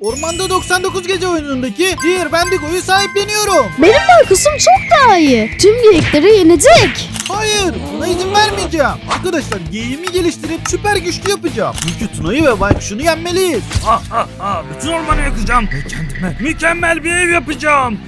Ormanda 99 gece oyunundaki Dear Bendigo'yu sahipleniyorum. Benim Markus'um çok daha iyi. Tüm geyikleri yenecek. Hayır, buna izin vermeyeceğim. Arkadaşlar geyiğimi geliştirip süper güçlü yapacağım. Çünkü Tuna'yı ve Baykuş'unu yenmeliyiz. Ha ha ha bütün ormanı yakacağım ve kendime mükemmel bir ev yapacağım.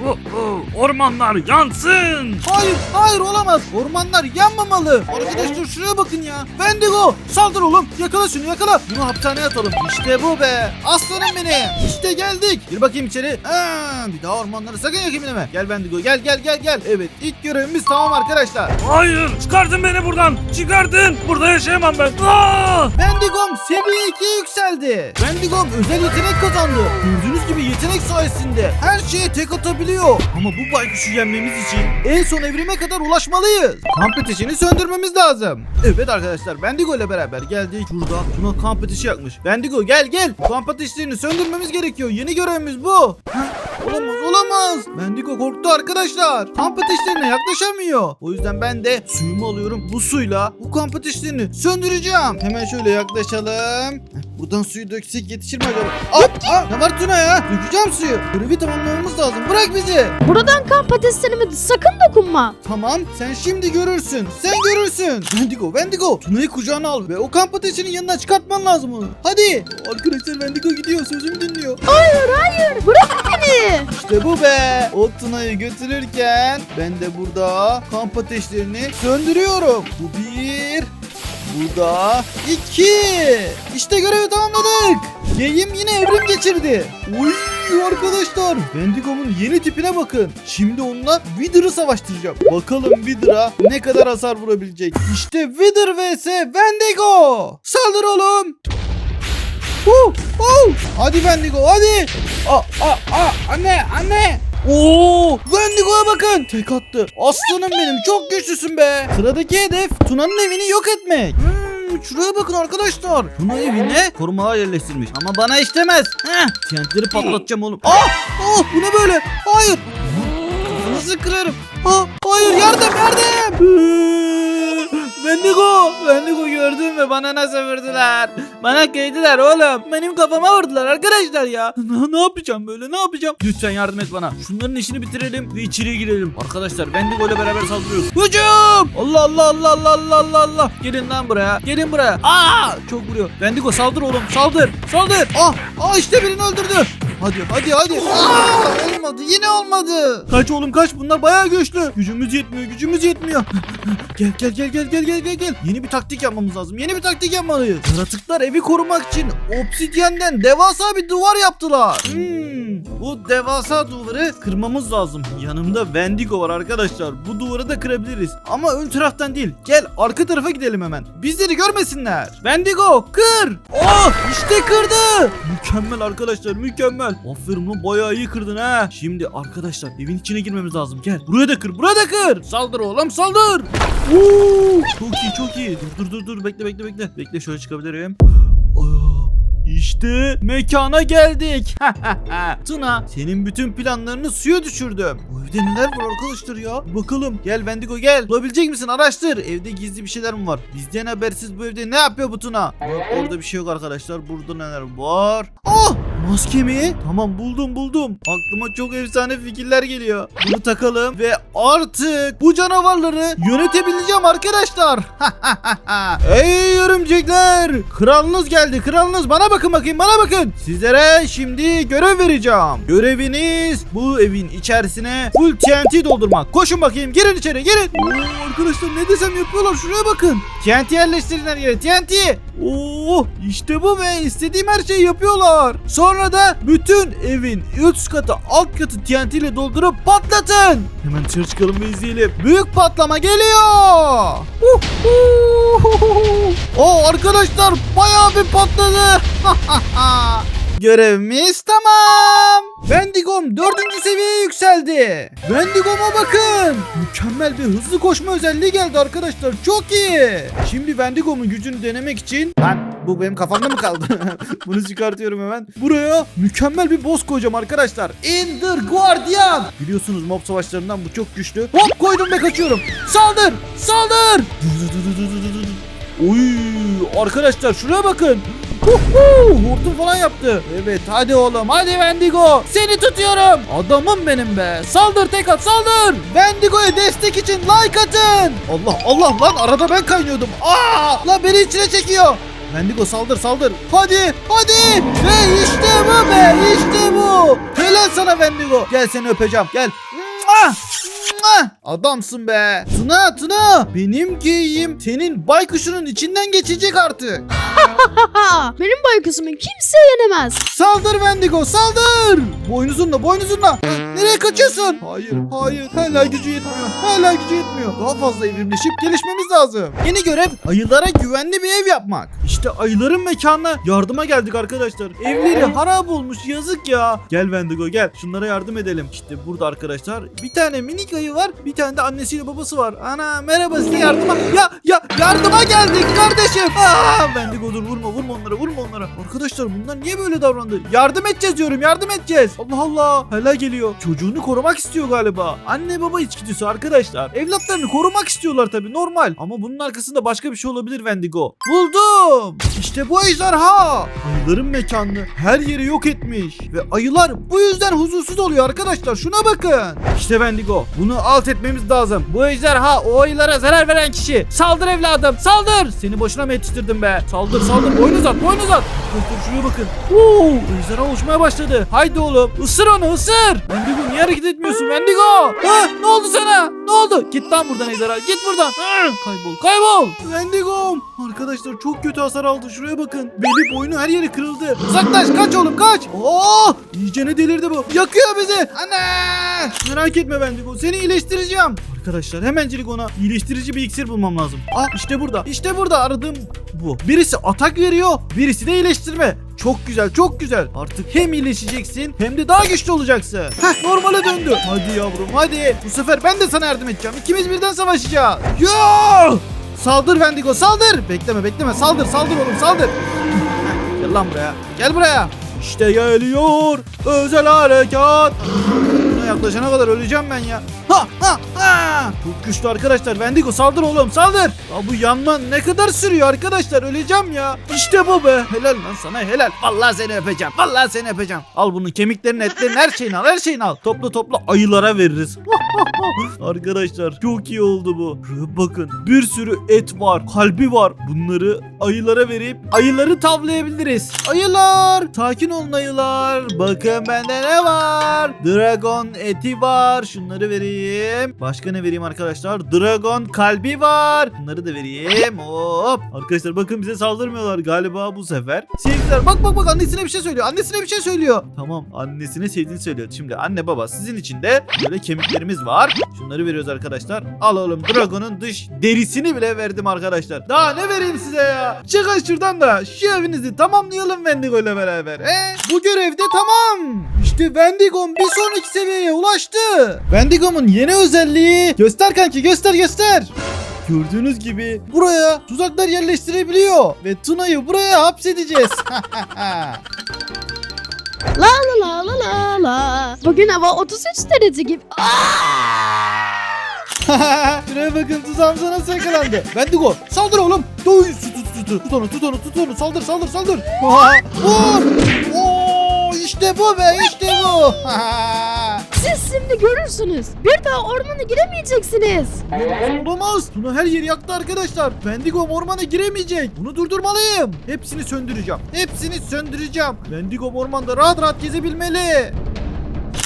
Ormanlar yansın. Hayır, hayır olamaz. Ormanlar yanmamalı. Arkadaşlar şuraya bakın ya. Bendigo, saldır oğlum. Yakala şunu, yakala. Bunu hapishaneye atalım. İşte bu be. Aslanım benim. İşte geldik. Gir bakayım içeri. Aa, bir daha ormanları sakın yakayım deme. Gel Bendigo, gel gel gel gel. Evet, ilk görevimiz tamam arkadaşlar. Hayır çıkartın beni buradan. Çıkartın. Burada yaşayamam ben. Aa! Bendigom seviye 2'ye yükseldi. Bendigom özel yetenek kazandı. Gördüğünüz gibi yetenek sayesinde her şeye tek atabiliyor. Ama bu baykuşu yenmemiz için en son evrime kadar ulaşmalıyız. Kamp ateşini söndürmemiz lazım. Evet arkadaşlar Bendigo ile beraber geldik. Şurada Tuna kamp ateşi yakmış. Bendigo gel gel. Kamp ateşlerini söndürmemiz gerekiyor. Yeni görevimiz bu. Hah, Olamaz olamaz. Bendigo korktu arkadaşlar. Kamp ateşlerine yaklaşamıyor. O yüzden ben de suyumu alıyorum. Bu suyla bu kamp ateşlerini söndüreceğim. Hemen şöyle yaklaşalım. Buradan suyu döksek yetişir mi acaba? Aa, aa, ne var Tuna ya? Dökeceğim suyu. Görevi tamamlamamız lazım. Bırak bizi. Buradan kamp ateşlerime sakın dokunma. Tamam sen şimdi görürsün. Sen görürsün. Bendigo, Bendigo. Tuna'yı kucağına al ve o kamp ateşinin yanına çıkartman lazım onu. Hadi. Arkadaşlar Bendigo gidiyor. Sözümü dinliyor. Hayır hayır bırak beni. İşte bu be. O Tuna'yı götürürken ben de burada kamp ateşlerini söndürüyorum. Bu bir. Bu da iki. İşte görevi tamamladık. Geyim yine evrim geçirdi. Uy arkadaşlar. Bendigo'nun yeni tipine bakın. Şimdi onunla Wither'ı savaştıracağım. Bakalım Wither'a ne kadar hasar vurabilecek. İşte Wither vs Bendigo. Saldır oğlum. Huh, huh. Hadi Bendigo hadi. Aa, aa, aa, anne anne. Oo, Wendigo'ya bakın. Tek attı. Aslanım benim çok güçlüsün be. Sıradaki hedef Tuna'nın evini yok etmek. Hmm, şuraya bakın arkadaşlar. Tuna evine korumalar yerleştirmiş. Ama bana işlemez. Heh, TNT'leri patlatacağım oğlum. Aa, aa, bu ne böyle? Hayır. Kafanızı kırarım. Aa, hayır yardım yardım. Wendigo, Wendigo gördün mü bana nasıl vurdular? Bana kıydılar oğlum. Benim kafama vurdular arkadaşlar ya. Ne, ne yapacağım böyle ne yapacağım? Lütfen yardım et bana. Şunların işini bitirelim ve içeriye girelim. Arkadaşlar Wendigo ile beraber saldırıyoruz. Hücum! Allah Allah Allah Allah Allah Allah Allah. Gelin lan buraya. Gelin buraya. Aa! Çok vuruyor. Wendigo saldır oğlum. Saldır. Saldır. Ah! Ah işte birini öldürdü. Hadi hadi hadi. Aa, olmadı yine olmadı. Kaç oğlum kaç bunlar bayağı güçlü. Gücümüz yetmiyor gücümüz yetmiyor. gel gel gel gel gel gel gel gel. Yeni bir taktik yapmamız lazım. Yeni bir taktik yapmalıyız. Yaratıklar evi korumak için obsidyenden devasa bir duvar yaptılar. Hmm, bu devasa duvarı kırmamız lazım. Yanımda Wendigo var arkadaşlar. Bu duvarı da kırabiliriz. Ama ön taraftan değil. Gel arka tarafa gidelim hemen. Bizleri görmesinler. Wendigo kır. Oh işte kırdı. Mükemmel arkadaşlar mükemmel. Aferin lan bayağı iyi kırdın ha. Şimdi arkadaşlar evin içine girmemiz lazım. Gel buraya da kır buraya da kır. Saldır oğlum saldır. Oo, çok iyi çok iyi. Dur dur dur dur bekle bekle bekle. Bekle şöyle çıkabilirim. İşte mekana geldik. Tuna senin bütün planlarını suya düşürdüm. Bu evde neler var arkadaşlar ya? Bakalım gel Wendigo gel. Bulabilecek misin araştır. Evde gizli bir şeyler mi var? Bizden habersiz bu evde ne yapıyor bu Tuna? Bak, orada bir şey yok arkadaşlar. Burada neler var? Ah maske mi? Tamam buldum buldum. Aklıma çok efsane fikirler geliyor. Bunu takalım ve artık bu canavarları yönetebileceğim arkadaşlar. Ey örümcekler! Kralınız geldi. Kralınız bana bakın bakayım bana bakın. Sizlere şimdi görev vereceğim. Göreviniz bu evin içerisine full TNT doldurmak. Koşun bakayım girin içeri girin. Oo, arkadaşlar ne desem yapıyorlar şuraya bakın. TNT yerleştirin her yere TNT. Oo işte bu be istediğim her şeyi yapıyorlar. Sonra da bütün evin üst katı alt katı TNT ile doldurup patlatın. Hemen dışarı çıkalım ve izleyelim. Büyük patlama geliyor. O arkadaşlar bayağı bir patladı. Görevimiz tamam. Wendigom dördüncü seviyeye yükseldi. Wendigom'a bakın. Mükemmel bir hızlı koşma özelliği geldi arkadaşlar. Çok iyi. Şimdi Wendigom'un gücünü denemek için... Lan bu benim kafamda mı kaldı? Bunu çıkartıyorum hemen. Buraya mükemmel bir boss koyacağım arkadaşlar. Ender Guardian. Biliyorsunuz mob savaşlarından bu çok güçlü. Hop koydum ve kaçıyorum. Saldır. Saldır. Oy arkadaşlar şuraya bakın. Huhu, hortum falan yaptı. Evet hadi oğlum hadi Wendigo. Seni tutuyorum. Adamım benim be. Saldır tek at saldır. Wendigo'ya destek için like atın. Allah Allah lan arada ben kaynıyordum. Aa lan beni içine çekiyor. Wendigo saldır saldır. Hadi hadi. Ve işte bu be işte bu. Helal sana Wendigo. Gel seni öpeceğim gel. Mua! Adamsın be. Tuna Tuna. Benim geyiğim senin baykuşunun içinden geçecek artık. Ha, benim baykusumu kimse yenemez. Saldır Wendigo saldır. Boynuzunla boynuzunla. Nereye kaçıyorsun? Hayır hayır hala gücü yetmiyor. Hala gücü yetmiyor. Daha fazla evrimleşip gelişmemiz lazım. Yeni görev ayılara güvenli bir ev yapmak. İşte ayıların mekanına yardıma geldik arkadaşlar. Evleri harap olmuş yazık ya. Gel Wendigo gel şunlara yardım edelim. İşte burada arkadaşlar bir tane minik ayı var. Bir tane de annesiyle babası var. Ana merhaba size yardıma. Ya ya yardıma geldik kardeşim. Aa, Wendigo dur vurma vurma onlara vurma onlara. Arkadaşlar bunlar niye böyle davrandı? Yardım edeceğiz diyorum yardım edeceğiz. Allah Allah. Hala geliyor. Çocuğunu korumak istiyor galiba. Anne baba içgüdüsü arkadaşlar. Evlatlarını korumak istiyorlar tabii normal. Ama bunun arkasında başka bir şey olabilir Wendigo. Buldum. İşte bu ejderha. Ayıların mekanını her yeri yok etmiş. Ve ayılar bu yüzden huzursuz oluyor arkadaşlar. Şuna bakın. İşte Wendigo. Bunu alt etmemiz lazım. Bu ejderha o ayılara zarar veren kişi. Saldır evladım saldır. Seni boşuna mı yetiştirdim be? Saldır saldır. Boynuz at boynuz at. Dur dur şuraya bakın. Oo, ejderha oluşmaya başladı. Haydi oğlum ısır onu ısır. Wendigo niye hareket etmiyorsun Wendigo? Ha, ne oldu sana? Ne oldu? Git lan buradan ejderha git buradan. Ha, kaybol kaybol. Wendigo'm. Arkadaşlar çok kötü hasar aldı. Şuraya bakın. Beli boynu her yeri kırıldı. Uzaklaş kaç oğlum kaç. Oo, iyice ne delirdi bu. Yakıyor bizi. Ana. Merak etme Wendigo seni iyileştireceğim. Arkadaşlar hemencilik ona iyileştirici bir iksir bulmam lazım. Ah işte burada. İşte burada aradığım bu. Birisi atak veriyor, birisi de iyileştirme. Çok güzel, çok güzel. Artık hem iyileşeceksin hem de daha güçlü olacaksın. Heh, normale döndü. Hadi yavrum, hadi. Bu sefer ben de sana yardım edeceğim. İkimiz birden savaşacağız. Yo! Saldır Wendigo, saldır. Bekleme, bekleme. Saldır, saldır oğlum, saldır. Gel lan buraya. Gel buraya. İşte geliyor özel harekat. Buna yaklaşana kadar öleceğim ben ya. Ha ha ha. Çok güçlü arkadaşlar. Wendigo saldır oğlum saldır. Ya bu yanma ne kadar sürüyor arkadaşlar öleceğim ya. İşte bu be. Helal lan sana helal. Vallahi seni öpeceğim. Vallahi seni öpeceğim. Al bunu kemiklerini etlerini her şeyini al her şeyini al. Topla topla ayılara veririz. arkadaşlar çok iyi oldu bu. Bakın bir sürü et var. Kalbi var. Bunları ayılara verip ayıları tavlayabiliriz. Ayılar. Sakin olun ayılar. Bakın bende ne var? Dragon eti var. Şunları vereyim. Başka ne vereyim arkadaşlar? Dragon kalbi var. Bunları da vereyim. Hop. Arkadaşlar bakın bize saldırmıyorlar galiba bu sefer. Sevgiler bak bak bak annesine bir şey söylüyor. Annesine bir şey söylüyor. Tamam annesine sevdiğini söylüyor. Şimdi anne baba sizin için de böyle kemiklerimiz var. Şunları veriyoruz arkadaşlar. Al oğlum Dragon'un dış derisini bile verdim arkadaşlar. Daha ne vereyim size ya? Çıkın şuradan da şu evinizi tamamlayalım Wendigo ile beraber. He? Bu görevde tamam. İşte Wendigo'm bir sonraki seviyeye ulaştı. Wendigo'mun yeni özelliği. Göster kanki göster göster. Gördüğünüz gibi buraya tuzaklar yerleştirebiliyor ve Tuna'yı buraya hapsedeceğiz. La la la la la la. Bugün hava 33 derece gibi. Şuraya bakın tuzağımıza nasıl yakalandı. Wendigo saldır oğlum. Dur tut tut tut tut onu tut onu tut onu saldır saldır saldır. Aa, Vur. İşte bu be işte bu. Siz şimdi görürsünüz. Bir daha ormana giremeyeceksiniz. Olamaz. Tuna her yeri yaktı arkadaşlar. Wendigo ormana giremeyecek. Bunu durdurmalıyım. Hepsini söndüreceğim. Hepsini söndüreceğim. Wendigo ormanda rahat rahat gezebilmeli.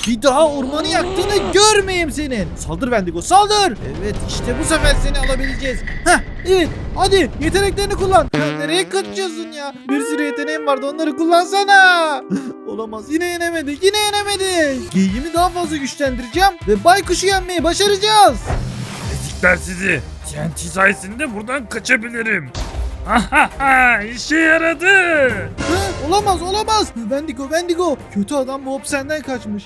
Bir daha ormanı yaktığını görmeyeyim senin. Saldır Wendigo saldır. Evet işte bu sefer seni alabileceğiz. Heh evet hadi yeteneklerini kullan. Ya nereye kaçıyorsun ya? Bir sürü yeteneğim vardı onları kullansana. Olamaz yine yenemedik yine yenemedik. Geyiğimi daha fazla güçlendireceğim ve baykuşu yenmeyi başaracağız. Ezikler sizi. TNT sayesinde buradan kaçabilirim. İşe yaradı. Hı, olamaz olamaz. Wendigo Wendigo. Kötü adam bu hapishaneden kaçmış.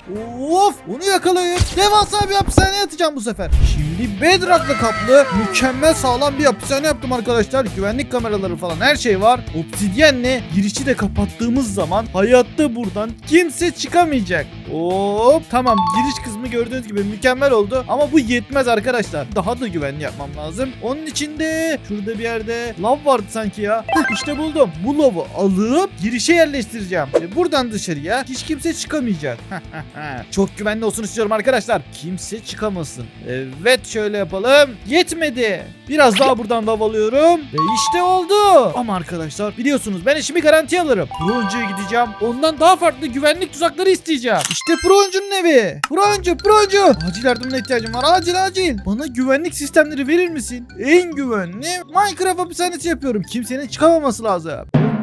Of onu yakalayıp devasa bir hapishaneye atacağım bu sefer. Şimdi Bedrock'la kaplı mükemmel sağlam bir hapishane yaptım arkadaşlar. Güvenlik kameraları falan her şey var. Obsidyenle girişi de kapattığımız zaman hayatta buradan kimse çıkamayacak. Hop tamam giriş kısmı gördüğünüz gibi mükemmel oldu. Ama bu yetmez arkadaşlar. Daha da güvenli yapmam lazım. Onun için de şurada bir yerde lav vardı sanki ya. Heh, işte buldum. Bu lavu alıp girişe yerleştireceğim. Ve buradan dışarıya hiç kimse çıkamayacak. Çok güvenli olsun istiyorum arkadaşlar. Kimse çıkamasın. Evet şöyle yapalım. Yetmedi. Biraz daha buradan lav alıyorum. Ve işte oldu. Ama arkadaşlar biliyorsunuz ben işimi garantiye alırım. Broncu'ya gideceğim. Ondan daha farklı güvenlik tuzakları isteyeceğim. İşte Broncu'nun evi. Broncu, Broncu. Acil yardımına ihtiyacım var. Acil acil. Bana güvenlik sistemleri verir misin? En güvenli Minecraft hapishanesi yapıyorum. Kimsenin çıkamaması lazım.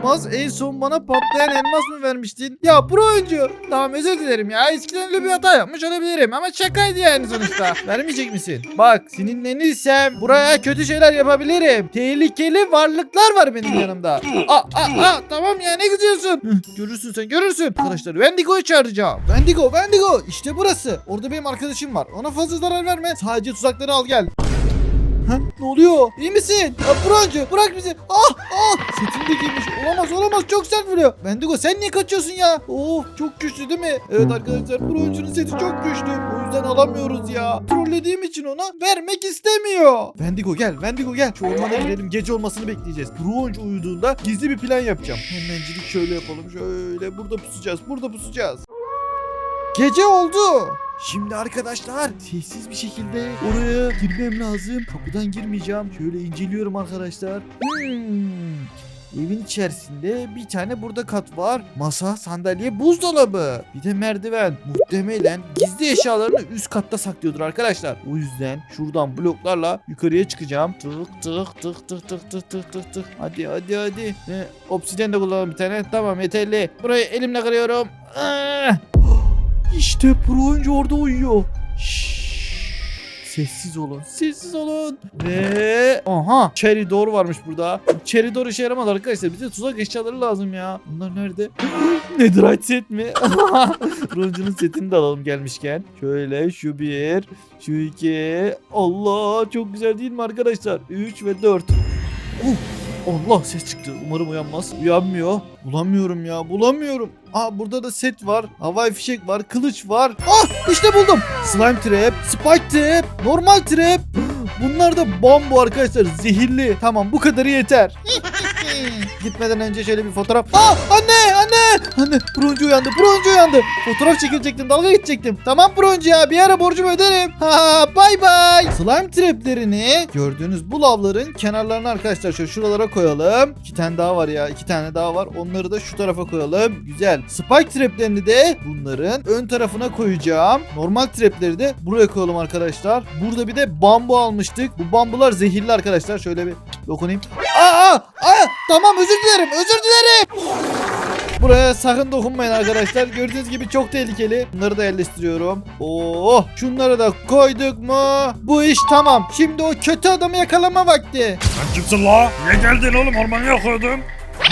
Olmaz. En son bana patlayan elmas mı vermiştin? Ya Broncu. Tamam özür dilerim ya. Eskiden öyle bir hata yapmış olabilirim. Ama şakaydı yani sonuçta. Vermeyecek misin? Bak sinirlenirsem buraya kötü şeyler yapabilirim. Tehlikeli varlıklar var benim yanımda. Aa, aa, aa, tamam ya ne kızıyorsun? Hı, görürsün sen görürsün. Arkadaşlar Wendigo'yu çağıracağım. Wendigo Wendigo işte burası. Orada benim arkadaşım var. Ona fazla zarar verme. Sadece tuzakları al gel. Ha, ne oluyor? İyi misin? Ya Broncu bırak bizi. Ah ah. Setini de giymiş. Olamaz olamaz çok sert vuruyor. Wendigo sen niye kaçıyorsun ya? Oh çok güçlü değil mi? Evet arkadaşlar Broncu'nun seti çok güçlü. O yüzden alamıyoruz ya. Trollediğim için ona vermek istemiyor. Wendigo gel Wendigo gel. Şu ormana gidelim gece olmasını bekleyeceğiz. Broncu uyuduğunda gizli bir plan yapacağım. Hemencilik şöyle yapalım. Şöyle burada pusacağız. Burada pusacağız. Gece oldu. Şimdi arkadaşlar sessiz bir şekilde oraya girmem lazım. Kapıdan girmeyeceğim. Şöyle inceliyorum arkadaşlar. Hmm. Evin içerisinde bir tane burada kat var. Masa, sandalye, buzdolabı. Bir de merdiven. Muhtemelen gizli eşyalarını üst katta saklıyordur arkadaşlar. O yüzden şuradan bloklarla yukarıya çıkacağım. Tık tık tık tık tık tık tık tık tık. Hadi hadi hadi. Ee, obsidyen de kullanalım bir tane. Tamam yeterli. Burayı elimle kırıyorum. Ah! İşte pro oyuncu orada uyuyor. Şşş. Sessiz olun. Sessiz olun. Ve aha cherry door varmış burada. Cherry door işe yaramadı arkadaşlar. Bize tuzak eşyaları lazım ya. Bunlar nerede? Netherite set mi? Broncu'nun setini de alalım gelmişken. Şöyle şu bir, şu iki. Allah çok güzel değil mi arkadaşlar? 3 ve 4. Uh, Allah ses çıktı. Umarım uyanmaz. Uyanmıyor. Bulamıyorum ya. Bulamıyorum. Aa burada da set var. Havai fişek var. Kılıç var. Ah işte buldum. Slime trap, spike trap, normal trap. Bunlar da bomba arkadaşlar. Zehirli. Tamam bu kadarı yeter. Gitmeden önce şöyle bir fotoğraf. Aa anne anne. Anne broncu uyandı. Broncu uyandı. Fotoğraf çekilecektim. Dalga geçecektim. Tamam broncu ya. Bir ara borcumu öderim. Ha bay bay. Slime traplerini gördüğünüz bu lavların kenarlarına arkadaşlar şöyle şuralara koyalım. İki tane daha var ya. iki tane daha var. Onları da şu tarafa koyalım. Güzel. Spike traplerini de bunların ön tarafına koyacağım. Normal trapleri de buraya koyalım arkadaşlar. Burada bir de bambu almıştık. Bu bambular zehirli arkadaşlar. Şöyle bir dokunayım. Aa, aa, tamam özür dilerim. Özür dilerim. Buraya sakın dokunmayın arkadaşlar. Gördüğünüz gibi çok tehlikeli. Bunları da yerleştiriyorum. Oo, şunları da koyduk mu? Bu iş tamam. Şimdi o kötü adamı yakalama vakti. Sen kimsin la? Niye geldin oğlum ormanı yakıyordum?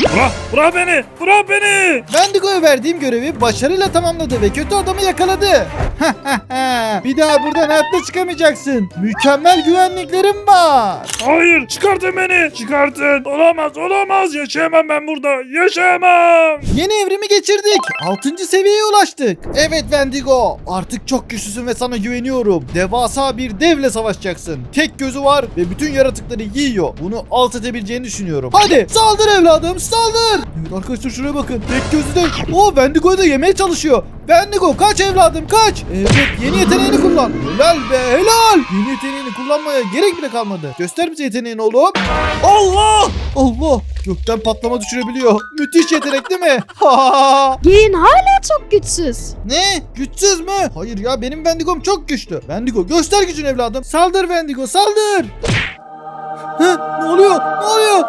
Bırak, bırak beni, bırak beni. Wendigo'ya verdiğim görevi başarıyla tamamladı ve kötü adamı yakaladı. bir daha buradan hayatta çıkamayacaksın. Mükemmel güvenliklerim var. Hayır, çıkartın beni, çıkartın. Olamaz, olamaz. Yaşayamam ben burada, yaşayamam. Yeni evrimi geçirdik. 6. seviyeye ulaştık. Evet Wendigo. Artık çok güçlüsün ve sana güveniyorum. Devasa bir devle savaşacaksın. Tek gözü var ve bütün yaratıkları yiyor. Bunu alt edebileceğini düşünüyorum. Hadi saldır evladım saldır. Evet arkadaşlar şuraya bakın. Tek gözü de. O Wendigo'yu da yemeye çalışıyor. Wendigo kaç evladım kaç. Evet yeni yeteneğini kullan. Helal be helal. Yeni yeteneğini kullanmaya gerek bile kalmadı. Göster bize yeteneğini oğlum. Allah! Allah! Gökten patlama düşürebiliyor. Müthiş yetenek değil mi? Ha! Giyin hala çok güçsüz. ne? Güçsüz mü? Hayır ya benim Wendigo'm çok güçlü. Wendigo göster gücünü evladım. Saldır Wendigo saldır. Hı, ne oluyor? Ne oluyor?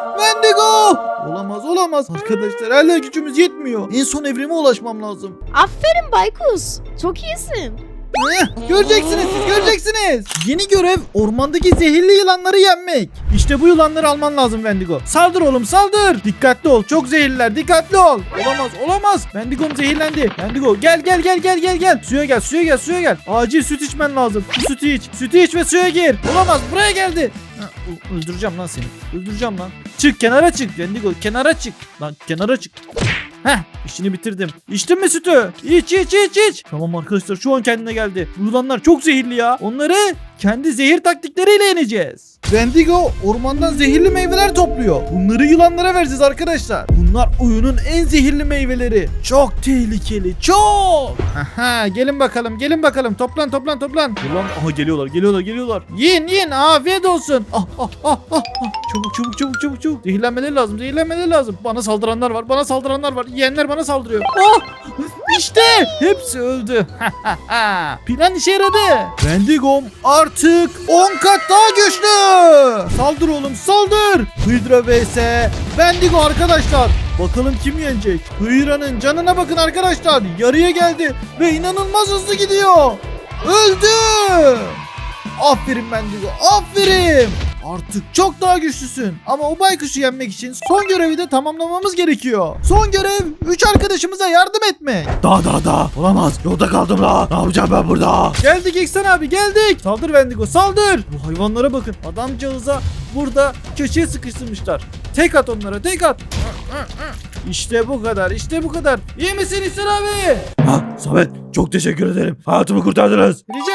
Wendigo! Olamaz olamaz. Arkadaşlar hala gücümüz yetmiyor. En son evrime ulaşmam lazım. Aferin Baykus. Çok iyisin. Göreceksiniz siz göreceksiniz. Yeni görev ormandaki zehirli yılanları yenmek. İşte bu yılanları alman lazım Wendigo. Saldır oğlum saldır. Dikkatli ol çok zehirliler dikkatli ol. Olamaz olamaz. Wendigo'm zehirlendi. Wendigo gel gel gel gel gel gel. Suya gel suya gel suya gel. Acil süt içmen lazım. Sütü iç. Sütü iç ve suya gir. Olamaz buraya geldi. Öldüreceğim lan seni. Öldüreceğim lan. Çık kenara çık Wendigo kenara çık. Lan kenara çık. Heh işini bitirdim. İçtin mi sütü? İç iç iç iç. Tamam arkadaşlar şu an kendine geldi. Yılanlar çok zehirli ya. Onları kendi zehir taktikleriyle yeneceğiz. Wendigo ormandan zehirli meyveler topluyor. Bunları yılanlara vereceğiz arkadaşlar. Bunlar oyunun en zehirli meyveleri. Çok tehlikeli, çok. Aha, gelin bakalım, gelin bakalım. Toplan, toplan, toplan. Yılan, aha geliyorlar, geliyorlar, geliyorlar. Yiyin, yiyin. Afiyet olsun. Ah, ah, ah, ah, ah. Çabuk, çabuk, çabuk, çabuk, çabuk. Zehirlenmeleri lazım, zehirlenmeleri lazım. Bana saldıranlar var, bana saldıranlar var. Yiyenler bana saldırıyor. Ah! İşte hepsi öldü. Plan işe yaradı. Wendigom artık 10 kat daha güçlü. Saldır oğlum saldır. Hydra vs Wendigo arkadaşlar. Bakalım kim yenecek? Hydra'nın canına bakın arkadaşlar. Yarıya geldi ve inanılmaz hızlı gidiyor. Öldü. Aferin Wendigo aferin. Artık çok daha güçlüsün. Ama o baykuşu yenmek için son görevi de tamamlamamız gerekiyor. Son görev 3 arkadaşımıza yardım etmek. Da da da. Olamaz. Yolda kaldım la. Ne yapacağım ben burada? Geldik İhsan abi geldik. Saldır Wendigo saldır. Bu hayvanlara bakın. Adamcağıza burada köşeye sıkıştırmışlar. Tek at onlara tek at. İşte bu kadar işte bu kadar. İyi misin İhsan abi? Ha, Samet çok teşekkür ederim. Hayatımı kurtardınız. Rica.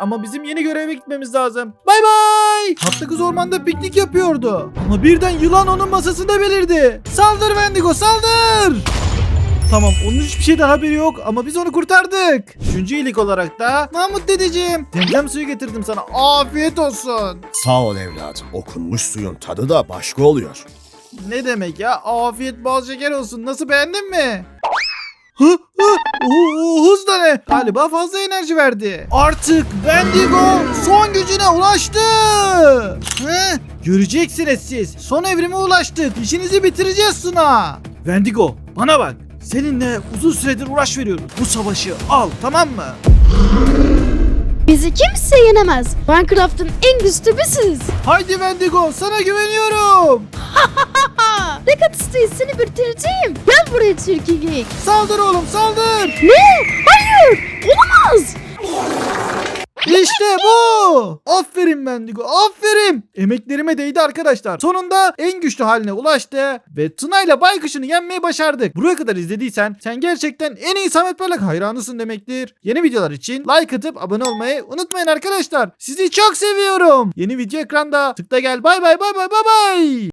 Ama bizim yeni göreve gitmemiz lazım. Bay bay. Tatlı kız ormanda piknik yapıyordu. Ama birden yılan onun masasında belirdi. Saldır Wendigo saldır. Tamam onun hiçbir şeyden haberi yok ama biz onu kurtardık. Üçüncü iyilik olarak da Mahmut dedeciğim. Demlem suyu getirdim sana. Afiyet olsun. Sağ ol evladım. Okunmuş suyun tadı da başka oluyor. Ne demek ya? Afiyet bal şeker olsun. Nasıl beğendin mi? Hı, hı, oo, hız da ne? Galiba fazla enerji verdi. Artık Wendigo son gücüne ulaştı. He? Göreceksiniz siz. Son evrime ulaştık. İşinizi bitireceğiz Suna. Wendigo bana bak. Seninle uzun süredir uğraş veriyoruz. Bu savaşı al tamam mı? Bizi kimse yenemez. Minecraft'ın en güçlü biziz. Haydi Wendigo sana güveniyorum. Ne isteyiz seni bitireceğim. Gel buraya Geek. Saldır oğlum saldır. Ne? Hayır. Olamaz. İşte bu. Aferin Mendigo aferin. Emeklerime değdi arkadaşlar. Sonunda en güçlü haline ulaştı ve Tuna ile Baykuş'unu yenmeyi başardık. Buraya kadar izlediysen sen gerçekten en iyi Samet Parlak hayranısın demektir. Yeni videolar için like atıp abone olmayı unutmayın arkadaşlar. Sizi çok seviyorum. Yeni video ekranda. Tıkla gel bay bay bay bay bay bay.